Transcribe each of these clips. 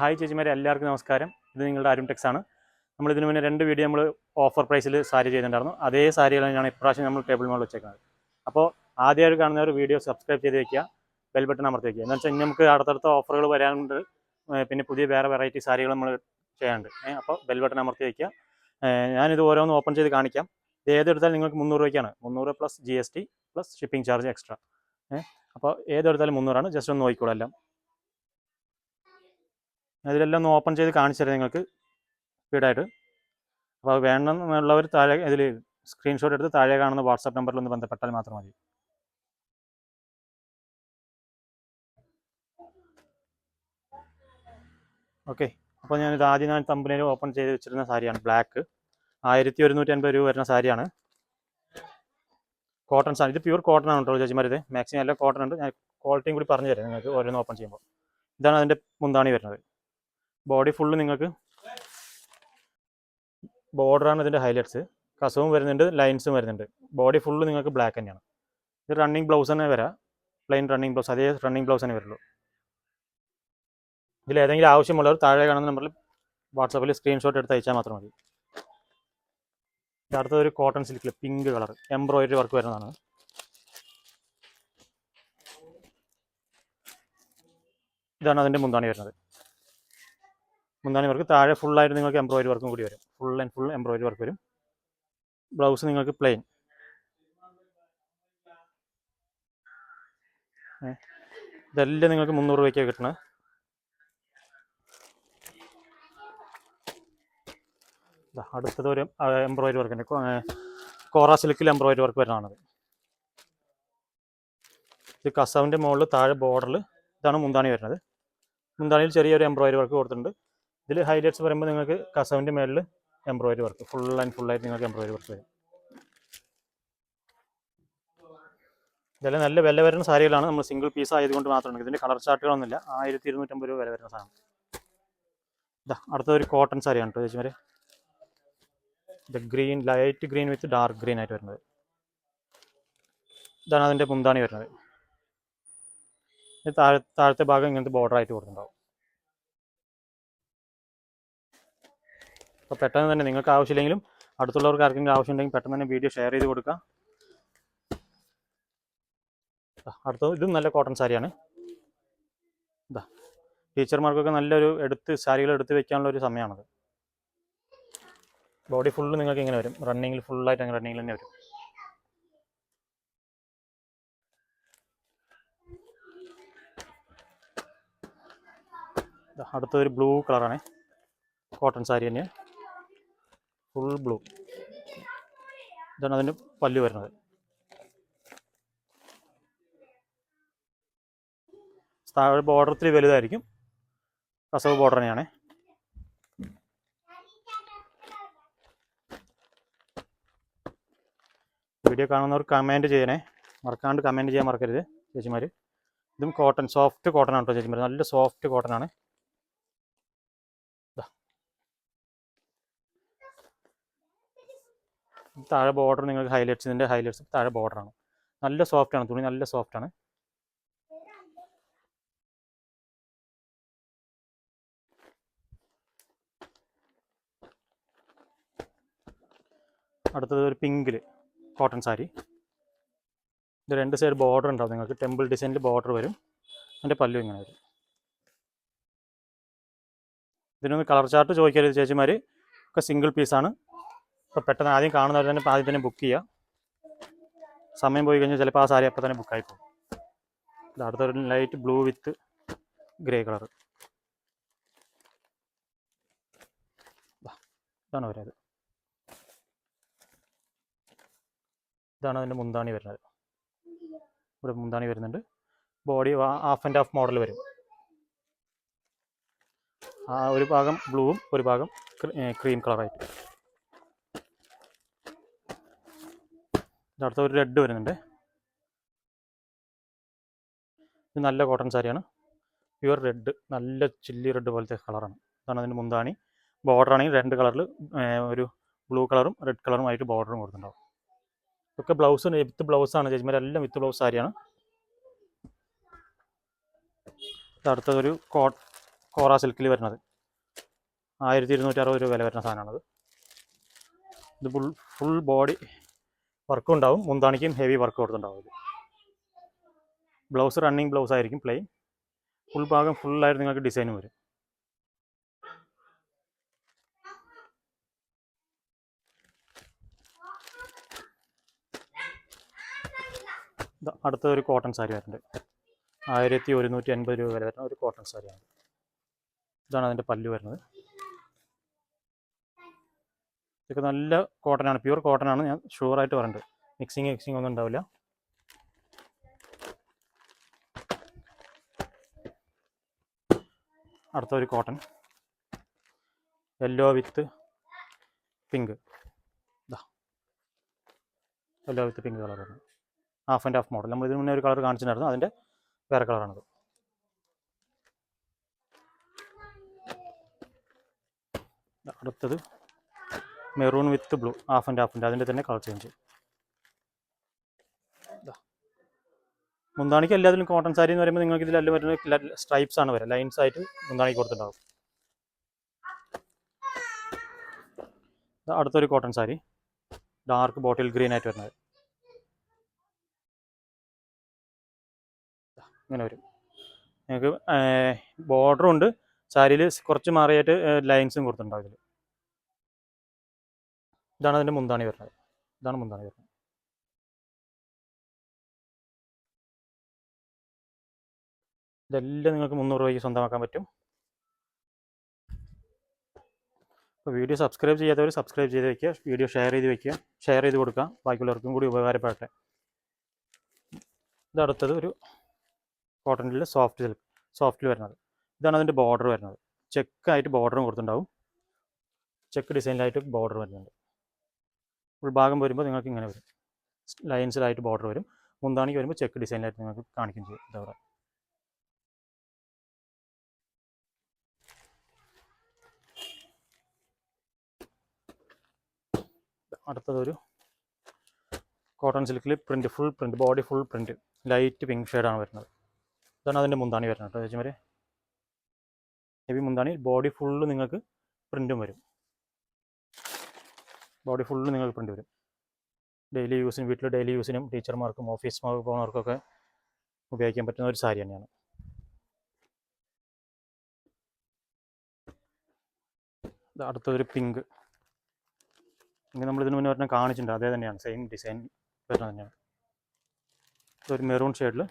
Hi ചേച്ചിമാരെ എല്ലാവർക്കും നമസ്കാരം. ഇത് നിങ്ങളുടെ അരുൺ ടെക്സ് ആണ്. നമ്മൾ ഇതിനു മുന്നേ രണ്ട് വീഡിയോ നമ്മൾ ഓഫർ പ്രൈസിൽ സാരി ചെയ്തിട്ടുണ്ടായിരുന്നു. അതേ സാരികൾ തന്നെയാണ് ഇപ്രാവശ്യം നമ്മൾ ടേബിൾ മോൾ വെച്ചേക്കുന്നത്. അപ്പോൾ ആദ്യമായിട്ട് കാണുന്നവർ വീഡിയോ സബ്സ്ക്രൈബ് ചെയ്ത് വെക്കുക. ബെൽ ബട്ടൺ അമർത്തി വെക്കുക. എന്ന് വെച്ചാൽ നമുക്ക് അടുത്തടുത്ത ഓഫറുകൾ വരാനുണ്ട്. പിന്നെ പുതിയ വേറെ വെറൈറ്റി സാരികൾ നമ്മൾ ചെയ്യാനുണ്ട്. അപ്പോൾ ബെൽ ബട്ടൺ അമർത്തി വയ്ക്കുക ഞാനിത് ഓരോന്ന് ഓപ്പൺ ചെയ്ത് കാണിക്കാം. ഇത് ഏതെടുത്താലും നിങ്ങൾക്ക് മുന്നൂറ് രൂപയ്ക്കാണ്. മുന്നൂറ് plus G plus shipping charge extra അപ്പോൾ ഏതെടുത്താലും മുന്നൂറാണ്. ജസ്റ്റ് ഒന്ന് നോക്കിക്കോളാം അതിലെല്ലാം ഒന്ന് ഓപ്പൺ ചെയ്ത് കാണിച്ചു തരാം നിങ്ങൾക്ക് സ്പീഡായിട്ട്. അപ്പോൾ അത് വേണമെന്നുള്ളവർ താഴെ ഇതിൽ സ്ക്രീൻഷോട്ട് എടുത്ത് താഴെ കാണുന്ന വാട്സാപ്പ് നമ്പറിൽ ഒന്ന് ബന്ധപ്പെട്ടാൽ മാത്രം മതി. ഓക്കെ. അപ്പോൾ ഞാനിത് ആദ്യം ഞാൻ തമ്പനിയിൽ ഓപ്പൺ ചെയ്ത് വെച്ചിരുന്ന സാരിയാണ്. ബ്ലാക്ക്. ആയിരത്തി ഒരുന്നൂറ്റി അൻപത് രൂപ വരുന്ന സാരിയാണ്. കോട്ടൺ സാരി. ഇത് പ്യൂർ കോട്ടൺ ആണ് കേട്ടോ ചേച്ചിമാർ ഇത്. മാക്സിമം എല്ലാം കോട്ടൺ ഉണ്ട്. ഞാൻ ക്വാളിറ്റിയും കൂടി പറഞ്ഞു തരാം നിങ്ങൾക്ക് ഓരോന്ന് ഓപ്പൺ ചെയ്യുമ്പോൾ. ഇതാണ് അതിന്റെ മുന്താണി വരുന്നത്. ബോഡി ഫുള്ള് നിങ്ങൾക്ക് ബോർഡറാണ് ഇതിന്റെ ഹൈലൈറ്റ്സ് കസവും വരുന്നുണ്ട് ലൈൻസും വരുന്നുണ്ട്. ബോഡി ഫുള്ള് നിങ്ങൾക്ക് ബ്ലാക്ക് തന്നെയാണ്. ഇത് റണ്ണിങ് ബ്ലൗസ് തന്നെ വരാം. പ്ലെയിൻ റണ്ണിങ് ബ്ലൗസ് അതേ റണ്ണിങ് ബ്ലൗസ് തന്നെ വരുള്ളൂ. ഇതിൽ ഏതെങ്കിലും ആവശ്യമുള്ളവർ താഴെ കാണുന്ന നമ്പറിൽ വാട്സാപ്പിൽ സ്ക്രീൻഷോട്ട് എടുത്ത് അയച്ചാൽ മാത്രം മതി. അടുത്തൊരു ഒരു കോട്ടൺ സിൽക്കിൽ പിങ്ക് കളർ എംബ്രോയിഡറി വർക്ക് വരുന്നതാണ്. ഇതാണ് അതിന്റെ മുന്താണി വരുന്നത്. മുന്താണി വർക്ക് താഴെ ഫുള്ളായിട്ട് നിങ്ങൾക്ക് എംബ്രോയിഡറി വർക്കും കൂടി വരും. Full and full embroidery work വരും. ബ്ലൗസ് നിങ്ങൾക്ക് പ്ലെയിൻ ഇതെല്ലാം നിങ്ങൾക്ക് മുന്നൂറ് രൂപയ്ക്ക് കിട്ടണത് അടുത്തത് ഒരു എംബ്രോയിഡറി വർക്കിന്റെ കോറ സിൽക്കിൽ എംബ്രോയിഡറി വർക്ക് വരുന്നതാണത് ഇത് കസവിന്റെ മുകളിൽ താഴെ ബോർഡറിൽ ഇതാണ് മുന്താണി വരുന്നത്. മുന്താണിയിൽ ചെറിയൊരു എംബ്രോയിഡറി വർക്ക് കൊടുത്തിട്ടുണ്ട്. ഇതിൽ ഹൈലൈറ്റ്സ് പറയുമ്പോൾ നിങ്ങൾക്ക് കസവിന്റെ മേളിൽ എംബ്രോയിഡറി വർക്ക് ഫുൾ ആൻഡ് ഫുള്ളായിട്ട് നിങ്ങൾക്ക് എംബ്രോയിഡറി വർക്ക് വരും. ഇതെല്ലാം നല്ല വില വരുന്ന സാരികളാണ്. നമ്മൾ സിംഗിൾ പീസ് ആയതുകൊണ്ട് മാത്രമാണ്. ഇതിന്റെ കളർ ചാർട്ടുകളൊന്നുമില്ല ആയിരത്തി ഇരുന്നൂറ്റമ്പത് രൂപ വില വരുന്ന സാധനം. ഇതാ അടുത്ത ഒരു കോട്ടൺ സാരിയാണ് കേട്ടോ ചേച്ചിമാരെ. ഇത് green light green with dark green ആയിട്ട് വരുന്നത്. ഇതാണ് അതിന്റെ മുന്താണി വരുന്നത്. താഴത്തെ ഭാഗം ഇങ്ങനത്തെ ബോർഡർ ആയിട്ട് കൊടുത്തിട്ടുണ്ടാവും. അപ്പോൾ പെട്ടെന്ന് തന്നെ നിങ്ങൾക്ക് ആവശ്യമില്ലെങ്കിലും അടുത്തുള്ളവർക്ക് ആർക്കെങ്കിലും ആവശ്യമുണ്ടെങ്കിൽ പെട്ടെന്ന് തന്നെ വീഡിയോ ഷെയർ ചെയ്ത് കൊടുക്കുക അടുത്ത ഇതും നല്ല കോട്ടൺ സാരിയാണ്. ഇതാ ടീച്ചർമാർക്കൊക്കെ നല്ലൊരു എടുത്ത് സാരികൾ എടുത്ത് വെക്കാനുള്ള ഒരു സമയമാണത്. ബോഡി ഫുള്ള് നിങ്ങൾക്ക് ഇങ്ങനെ വരും. റണ്ണിങ്ങിൽ ഫുള്ളായിട്ട് അങ്ങനെ റണ്ണിങ്ങിൽ തന്നെ വരും. അടുത്തൊരു ബ്ലൂ കളറാണ്. കോട്ടൺ സാരി തന്നെ ഫുൾ ബ്ലൂ ഇതാണ് അതിന് പല്ല് വരുന്നത്. താഴെ ബോർഡർ ഇത്തിരി വലുതായിരിക്കും. കസവ് ബോർഡർ തന്നെയാണ്. വീഡിയോ കാണുന്നവർ കമന്റ് ചെയ്യണേ. മറക്കാണ്ട് കമന്റ് ചെയ്യാൻ മറക്കരുത് ചേച്ചിമാർ ഇതും കോട്ടൺ സോഫ്റ്റ് കോട്ടൺ ആണ് കേട്ടോ ചേച്ചിമാർ നല്ല സോഫ്റ്റ് കോട്ടൺ ആണ്. താഴെ ബോർഡർ നിങ്ങൾക്ക് ഹൈലൈറ്റ്സ് ഇതിന്റെ ഹൈലൈറ്റ്സ് താഴെ ബോർഡറാണ് നല്ല സോഫ്റ്റ് ആണ് തുണി നല്ല സോഫ്റ്റ് ആണ്. അടുത്തത് ഒരു പിങ്കിൽ കോട്ടൺ സാരി ഇത് രണ്ട് സൈഡ് ബോർഡർ ഉണ്ടാവും നിങ്ങൾക്ക് ടെമ്പിൾ ഡിസൈനിൽ ബോർഡർ വരും. അതിന്റെ പല്ലു ഇങ്ങനെ വരും. ഇതിനൊന്ന് കളർ ചാർട്ട് ചോദിക്കരുത് ചേച്ചിമാർ ഒക്കെ സിംഗിൾ പീസാണ് ഇപ്പോൾ പെട്ടെന്ന് ആദ്യം കാണുന്നവർ തന്നെ ആദ്യം തന്നെ ബുക്ക് ചെയ്യുക സമയം പോയി കഴിഞ്ഞാൽ ചിലപ്പോൾ ആ സാരി അപ്പോൾ തന്നെ ബുക്കായി പോകും. അടുത്തൊരു light blue with grey colour ഇതാണ് വരുന്നത് ഇതാണ് അതിന്റെ മുന്താണി വരുന്നത്. ഇവിടെ മുന്താണി വരുന്നുണ്ട്. Body half and half model വരും. ആ ഒരു ഭാഗം ബ്ലൂവും ഒരു ഭാഗം ക്രീം കളറായിട്ട് അടുത്ത ഒരു റെഡ് വരുന്നുണ്ട്. ഇത് നല്ല കോട്ടൺ സാരിയാണ്. പ്യുവർ റെഡ് നല്ല ചില്ലി റെഡ് പോലത്തെ കളറാണ് ഇതാണ് അതിന്റെ മുന്താണി. ആണെങ്കിൽ രണ്ട് കളറിൽ ഒരു ബ്ലൂ കളറും റെഡ് കളറും ആയിട്ട് ബോർഡറും കൊടുത്തിട്ടുണ്ടാവും. ഇതൊക്കെ ബ്ലൗസ് വിത്ത് ബ്ലൗസാണ് ചേച്ചിമാരെല്ലാം വിത്ത് ബ്ലൗസ് സാരിയാണ്. അടുത്തതൊരു കോ കോറ സിൽക്കിൽ വരുന്നത്. ആയിരത്തി ഇരുന്നൂറ്റി അറുപത് രൂപ വില വരുന്ന സാധനമാണത്. ഇത് ഫുൾ ഫുൾ ബോഡി വർക്കും ഉണ്ടാവും. മുന്താണിക്കും ഹെവി വർക്ക് കൊടുത്തുണ്ടാവും ബ്ലൗസ് റണ്ണിങ് ബ്ലൗസ് ആയിരിക്കും പ്ലെയിൻ ഫുൾ ഭാഗം ഫുള്ളായിട്ട് നിങ്ങൾക്ക് ഡിസൈനും വരും. അടുത്ത ഒരു കോട്ടൺ സാരി വരുന്നുണ്ട്. ആയിരത്തി ഒരുന്നൂറ്റി അൻപത് രൂപ വരെ വരുന്ന ഒരു കോട്ടൺ സാരിയാണ് ഇതാണ് അതിന്റെ പല്ല് വരുന്നത്. ഇതൊക്കെ നല്ല കോട്ടൺ ആണ് പ്യൂർ കോട്ടൺ ആണ് ഞാൻ ഷുവറായിട്ട് പറയുന്നത് മിക്സിങ് മിക്സിങ് ഒന്നും ഉണ്ടാവില്ല. അടുത്ത ഒരു cotton yellow with pink yellow with pink കളറാണ് ഹാഫ് ആൻഡ് ഹാഫ് മോഡൽ നമ്മൾ ഇതിന് മുന്നേ ഒരു കളർ കാണിച്ചിട്ടുണ്ടായിരുന്നു. അതിന്റെ വേറെ കളറാണ് ദാ അടുത്തത്. Maroon with blue half and half ഉണ്ട്. അതിന്റെ തന്നെ കളർ ചേഞ്ച്. മുന്താണിക്ക് എല്ലാത്തിലും കോട്ടൺ സാരി എന്ന് പറയുമ്പോൾ നിങ്ങൾക്ക് ഇതിലെല്ലാം വരുന്ന സ്ട്രൈപ്സ് ആണ് വരിക ലൈൻസ് ആയിട്ട് മുന്താണിക്ക് കൊടുത്തിട്ടുണ്ടാവും. ദാ അടുത്തൊരു cotton sari. Dark bottle green ആയിട്ട് വരുന്നത്. ഇങ്ങനെ വരും. നിങ്ങൾക്ക് ബോർഡറും ഉണ്ട്. സാരിയിൽ കുറച്ച് മാറിയായിട്ട് ലൈൻസും കൊടുത്തിട്ടുണ്ടാവും ഇതിൽ ഇതാണ് അതിന്റെ മുന്താണി വരുന്നത്. ഇതാണ് മുന്താണി വരുന്നത്. ഇതെല്ലാം നിങ്ങൾക്ക് മുന്നൂറ് രൂപയ്ക്ക് സ്വന്തമാക്കാൻ പറ്റും. അപ്പോൾ വീഡിയോ സബ്സ്ക്രൈബ് ചെയ്യാത്തവർ സബ്സ്ക്രൈബ് ചെയ്ത് വെക്കുക വീഡിയോ ഷെയർ ചെയ്ത് വെക്കുക ഷെയർ ചെയ്ത് കൊടുക്കുക. ബാക്കിയുള്ളവർക്കും കൂടി ഉപകാരപ്പെടട്ടെ. ഇതടുത്തത് ഒരു കോട്ടണിൽ സോഫ്റ്റ് സിൽക്ക് സോഫ്റ്റിൽ വരുന്നത്. ഇതാണ് അതിന്റെ ബോർഡർ വരുന്നത്. ചെക്കായിട്ട് ബോർഡറും കൊടുത്തിട്ടുണ്ടാവും. ചെക്ക് ഡിസൈനിലായിട്ട് ബോർഡർ വരുന്നുണ്ട്. ഉൾഭാഗം വരുമ്പോൾ നിങ്ങൾക്ക് ഇങ്ങനെ വരും. ലൈൻസിലായിട്ട് ബോർഡർ വരും. മുന്താണിക്ക് വരുമ്പോൾ ചെക്ക് ഡിസൈനിലായിട്ട് നിങ്ങൾക്ക് കാണിക്കും ചെയ്യും. ഇതവിടെ അടുത്തതൊരു കോട്ടൺ സിൽക്കിൽ print full print body full print light pink ഷെയ്ഡാണ് വരുന്നത്. ഇതാണ് അതിന്റെ മുന്താണി വരുന്നത് ചേച്ചിമാരെ. ഹെവി മുന്താണി ബോഡി ഫുള്ള് നിങ്ങൾക്ക് പ്രിന്റും വരും. ബോഡി ഫുള്ള് നിങ്ങൾക്ക് പ്രിന്റ് വരും. ഡെയിലി യൂസിന് വീട്ടിൽ ഡെയിലി യൂസിനും ടീച്ചർമാർക്കും ഓഫീസ് പോകുന്നവർക്കൊക്കെ ഉപയോഗിക്കാൻ പറ്റുന്ന ഒരു സാരി തന്നെയാണ്. അടുത്തൊരു പിങ്ക് ഇങ്ങനെ നമ്മൾ ഇതിന് മുന്നേ ഒരെണ്ണം കാണിച്ചിട്ടുണ്ട്. അതേ തന്നെയാണ്. സെയിം ഡിസൈൻ വരുന്നത് തന്നെയാണ്. ഇതൊരു മെറൂൺ ഷെയ്ഡിൽ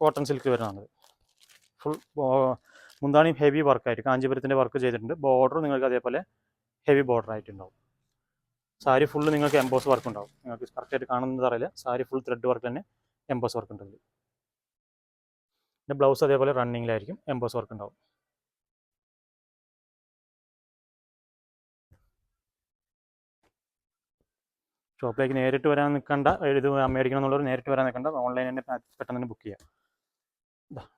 കോട്ടൺ സിൽക്ക് വരുന്നതാണ് ഫുൾ മുന്താണി ഹെവി വർക്കായിട്ട് കാഞ്ചീപുരത്തിന്റെ വർക്ക് ചെയ്തിട്ടുണ്ട്. ബോർഡർ നിങ്ങൾക്ക് അതേപോലെ ഹെവി ബോർഡർ ആയിട്ടുണ്ടാവും സാരി ഫുള്ള് നിങ്ങൾക്ക് എംബോസ് വർക്ക് ഉണ്ടാവും. നിങ്ങൾക്ക് കറക്റ്റായിട്ട് കാണുന്നത് അറിയില്ല. സാരി ഫുൾ ത്രെഡ് വർക്ക് തന്നെ എംബോസ് വർക്ക് ഉണ്ട് ഇതിൽ പിന്നെ ബ്ലൗസ് അതേപോലെ റണ്ണിങ്ങിലായിരിക്കും എംബോസ് വർക്ക് ഉണ്ടാവും. ഷോപ്പിലേക്ക് നേരിട്ട് വരാൻ നിൽക്കണ്ട ഇത് മേടിക്കണം എന്നുള്ളവർ നേരിട്ട് വരാൻ നിൽക്കണ്ട ഓൺലൈൻ തന്നെ പെട്ടെന്ന് തന്നെ ബുക്ക് ചെയ്യാം.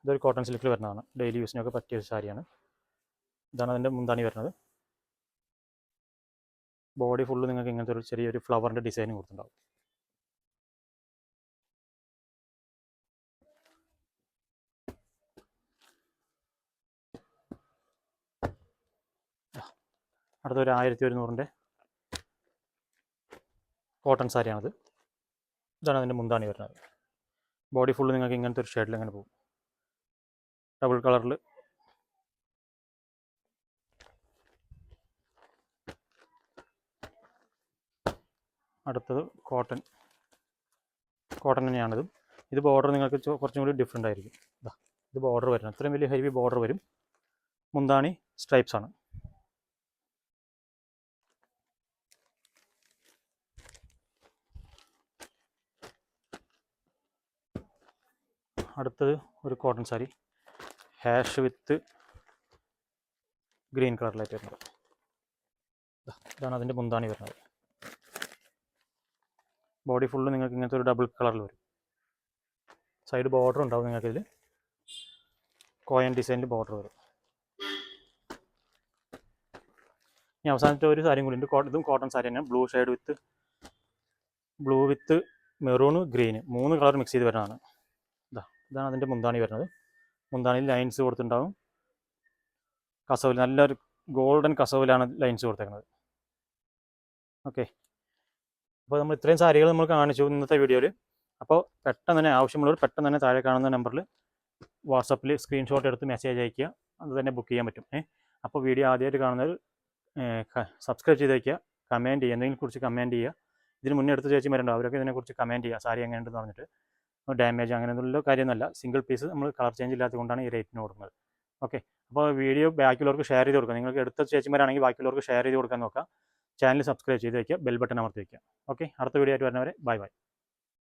ഇതൊരു കോട്ടൺ സിൽക്കിൽ വരുന്നതാണ്. ഡെയിലി യൂസിനൊക്കെ പറ്റിയ ഒരു സാരിയാണ്. ഇതാണ് അതിന്റെ മുന്താണി വരുന്നത്. ബോഡി ഫുള്ള് നിങ്ങൾക്ക് ഇങ്ങനത്തെ ഒരു ചെറിയൊരു ഫ്ലവറിന്റെ ഡിസൈൻ കൊടുത്തിട്ടുണ്ടാവും. അടുത്തൊരു ആയിരത്തി ഒരുന്നൂറിന്റെ കോട്ടൺ സാരിയാണത് ഇതാണ് അതിന്റെ മുന്താണി വരുന്നത്. ബോഡി ഫുള്ള് നിങ്ങൾക്ക് ഇങ്ങനത്തെ ഒരു ഷെയ്ഡിൽ ഇങ്ങനെ പോകും. ഡബിൾ കളറിൽ അടുത്തത് കോട്ടൺ കോട്ടൺ തന്നെയാണിത്. ഇത് ബോർഡർ നിങ്ങൾക്ക് കുറച്ചും കൂടി ഡിഫറെന്റ് ആയിരിക്കും. ഇതാ ബോർഡർ വരുന്നത്. ഇത്രയും വലിയ ഹെവി ബോർഡർ വരും. മുന്താണി സ്ട്രൈപ്സ് ആണ്. അടുത്തത് ഒരു cotton sari. Ash with green കളറിലായിട്ട് വരുന്നത്. ഇതാണ് അതിന്റെ മുന്താണി വരുന്നത്. ബോഡി ഫുള്ള് നിങ്ങൾക്ക് ഇങ്ങനത്തെ ഒരു ഡബിൾ കളറിൽ വരും. സൈഡ് ബോർഡർ ഉണ്ടാവും നിങ്ങൾക്കിതിൽ. കോയൻ ഡിസൈനിൽ ബോർഡർ വരും. ഇനി അവസാനത്തെ ഒരു സാരിയും കൂടി ഉണ്ട്. ഇതും കോട്ടൺ സാരി തന്നെയാണ്. Blue shade with blue with maroon green മൂന്ന് കളർ മിക്സ് ചെയ്ത് വരുന്നതാണ്. ഇതാ ഇതാണ് അതിന്റെ മുന്താണി വരുന്നത്. മുന്താണിയിൽ ലൈൻസ് കൊടുത്തിട്ടുണ്ടാവും. കസവിൽ നല്ലൊരു ഗോൾഡൻ കസവിലാണ് ലൈൻസ് കൊടുത്തേക്കുന്നത്. ഓക്കെ. അപ്പോൾ നമ്മൾ ഇത്രയും സാരികൾ നമ്മൾ കാണിച്ചു ഇന്നത്തെ വീഡിയോയിൽ അപ്പോൾ പെട്ടെന്ന് തന്നെ ആവശ്യമുള്ളവർ പെട്ടെന്ന് തന്നെ താഴെ കാണുന്ന നമ്പറിൽ വാട്സപ്പിൽ സ്ക്രീൻഷോട്ട് എടുത്ത് മെസ്സേജ് അയയ്ക്കുക. അത് തന്നെ ബുക്ക് ചെയ്യാൻ പറ്റും. ഏ അപ്പോൾ വീഡിയോ ആദ്യമായിട്ട് കാണുന്നവർ സബ്സ്ക്രൈബ് ചെയ്ത് വയ്ക്കുക. കമന്റ് ചെയ്യുക. എന്തെങ്കിലും കുറിച്ച് കമന്റ് ചെയ്യുക. ഇതിന് മുന്നേ എടുത്ത് ചേച്ചി വരണ്ടോ അവരൊക്കെ ഇതിനെക്കുറിച്ച് കമന്റ് ചെയ്യുക. സാരി എങ്ങനെ ഉണ്ടെന്ന് പറഞ്ഞിട്ട് ഡാമേജ് അങ്ങനെയൊന്നുള്ള കാര്യമൊന്നുമല്ല. സിംഗിൾ പീസ് നമ്മൾ കളർ ചേഞ്ച് ഇല്ലാത്തത് കൊണ്ടാണ് ഈ റേറ്റിന് കൊടുക്കുന്നത്. ഓക്കെ അപ്പോൾ വീഡിയോ ബാക്കിയുള്ളവർക്ക് ഷെയർ ചെയ്ത് കൊടുക്കുക നിങ്ങൾക്ക് എടുത്ത ചേച്ചിമാരാണെങ്കിൽ ബാക്കിയുള്ളവർക്ക് ഷെയർ ചെയ്ത് കൊടുക്കാൻ നോക്കുക ചാനൽ സബ്സ്ക്രൈബ് ചെയ്ത് വയ്ക്കുക ബെൽ ബട്ടൺ അമർത്തി വയ്ക്കുക ഓക്കെ അടുത്ത വീഡിയോ ആയിട്ട് വരുന്നവരെ ബൈ ബൈ.